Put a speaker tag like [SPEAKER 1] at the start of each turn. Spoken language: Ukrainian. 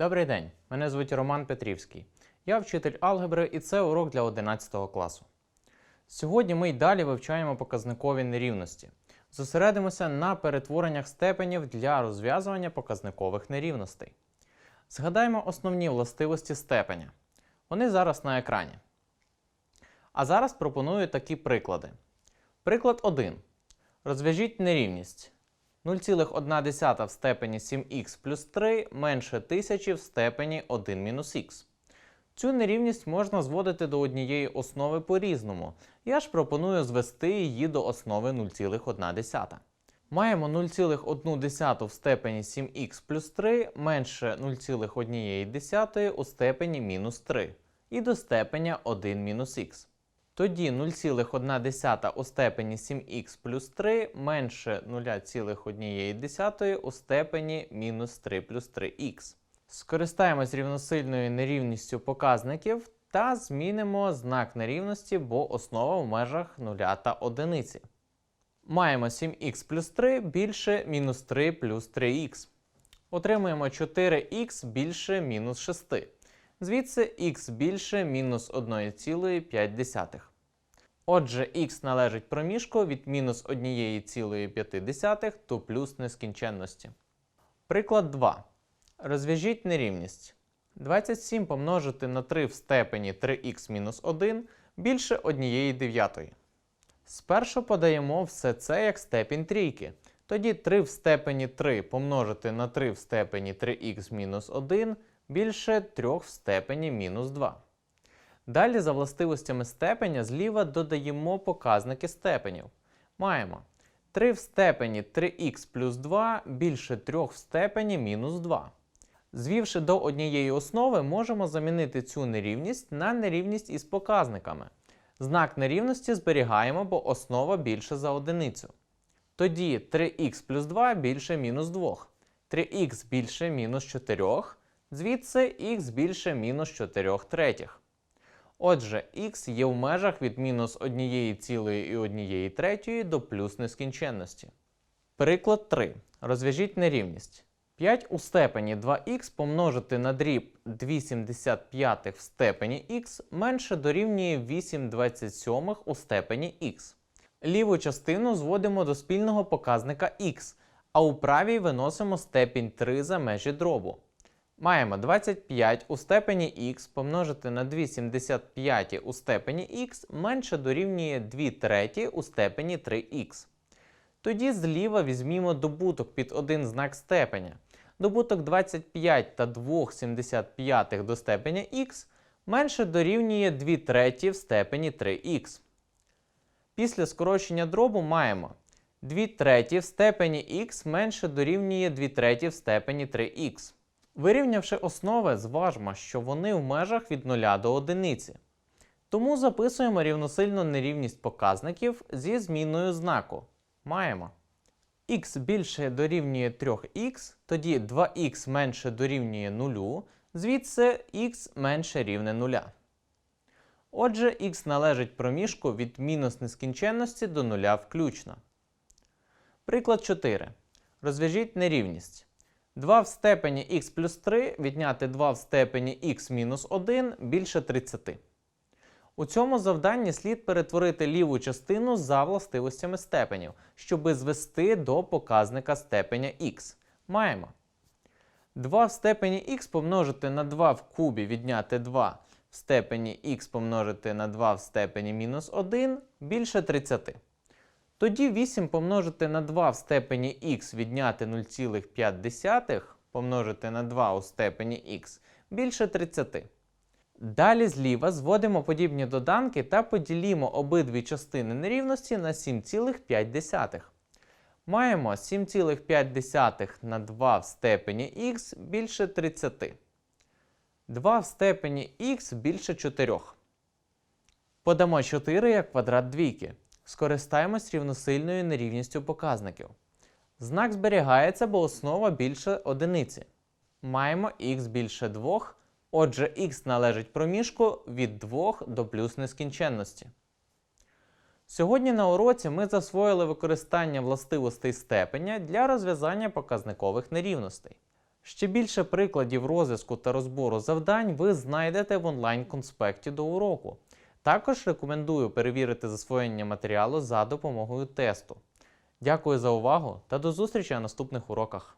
[SPEAKER 1] Добрий день, мене звуть Роман Петрівський. Я вчитель алгебри і це урок для 11 класу. Сьогодні ми й далі вивчаємо показникові нерівності. Зосередимося на перетвореннях степенів для розв'язування показникових нерівностей. Згадаємо основні властивості степеня. Вони зараз на екрані. А зараз пропоную такі приклади. Приклад 1. Розв'яжіть нерівність 0,1 в степені 7х плюс 3 менше 1000 в степені 1 мінус х. Цю нерівність можна зводити до однієї основи по-різному. Я ж пропоную звести її до основи 0,1. Маємо 0,1 в степені 7х плюс 3 менше 0,1 у степені мінус 3 і до степеня 1 мінус х. Тоді 0,1 у степені 7х плюс 3 менше 0,1 у степені мінус 3 плюс 3х. Скористаємось рівносильною нерівністю показників та змінимо знак нерівності, бо основа в межах 0 та 1. Маємо 7х плюс 3 більше мінус 3 плюс 3х. Отримуємо 4х більше мінус 6. Звідси х більше мінус 1,5. Отже, х належить проміжку від мінус 1,5 до плюс нескінченності. Приклад 2. Розв'яжіть нерівність. 27 помножити на 3 в степені 3х мінус 1 більше 1 дев'ятої. Спершу подаємо все це як степінь трійки. Тоді 3 в степені 3 помножити на 3 в степені 3х мінус 1 більше 3 в степені мінус 2. Далі за властивостями степеня зліва додаємо показники степенів. Маємо 3 в степені 3х плюс 2 більше 3 в степені мінус 2. Звівши до однієї основи, можемо замінити цю нерівність на нерівність із показниками. Знак нерівності зберігаємо, бо основа більше за одиницю. Тоді 3х плюс 2 більше мінус 2. 3х більше мінус 4, звідси х більше мінус 4 третіх. Отже, х є в межах від мінус 1,1 третьої до плюс нескінченності. Приклад 3. Розв'яжіть нерівність. 5 у степені 2х помножити на дріб 2,75 в степені х менше дорівнює 8,27 у степені х. Ліву частину зводимо до спільного показника х, а у правій виносимо степінь 3 за межі дробу. Маємо 25 у степені х помножити на 2,75 у степені х менше дорівнює 2 треті у степені 3х. Тоді зліва візьмімо добуток під один знак степеня. Добуток 25 та 2,75 до степеня х менше дорівнює 2 треті в степені 3х. Після скорочення дробу маємо 2 треті в степені х менше дорівнює 2 треті в степені 3х. Вирівнявши основи, зважмо, що вони в межах від 0 до 1. Тому записуємо рівносильну нерівність показників зі зміною знаку. Маємо х більше дорівнює 3х, тоді 2х менше дорівнює 0, звідси х менше рівне 0. Отже, х належить проміжку від мінус нескінченності до 0 включно. Приклад 4. Розв'яжіть нерівність. 2 в степені х плюс 3 відняти 2 в степені х мінус 1 більше 30. У цьому завданні слід перетворити ліву частину за властивостями степенів, щоби звести до показника степеня х. Маємо 2 в степені х помножити на 2 в кубі відняти 2 в степені х помножити на 2 в степені мінус 1 більше 30. Тоді 8 помножити на 2 в степені х відняти 0,5 помножити на 2 у степені х більше 30. Далі зліва зводимо подібні доданки та поділімо обидві частини нерівності на 7,5. Маємо 7,5 на 2 в степені х більше 30. 2 в степені х більше 4. Подамо 4 як квадрат двійки. Скористаємось рівносильною нерівністю показників. Знак зберігається, бо основа більше одиниці. Маємо х більше 2, отже х належить проміжку від 2 до плюс нескінченності. Сьогодні на уроці ми засвоїли використання властивостей степеня для розв'язання показникових нерівностей. Ще більше прикладів розв'язку та розбору завдань ви знайдете в онлайн-конспекті до уроку. Також рекомендую перевірити засвоєння матеріалу за допомогою тесту. Дякую за увагу та до зустрічі на наступних уроках.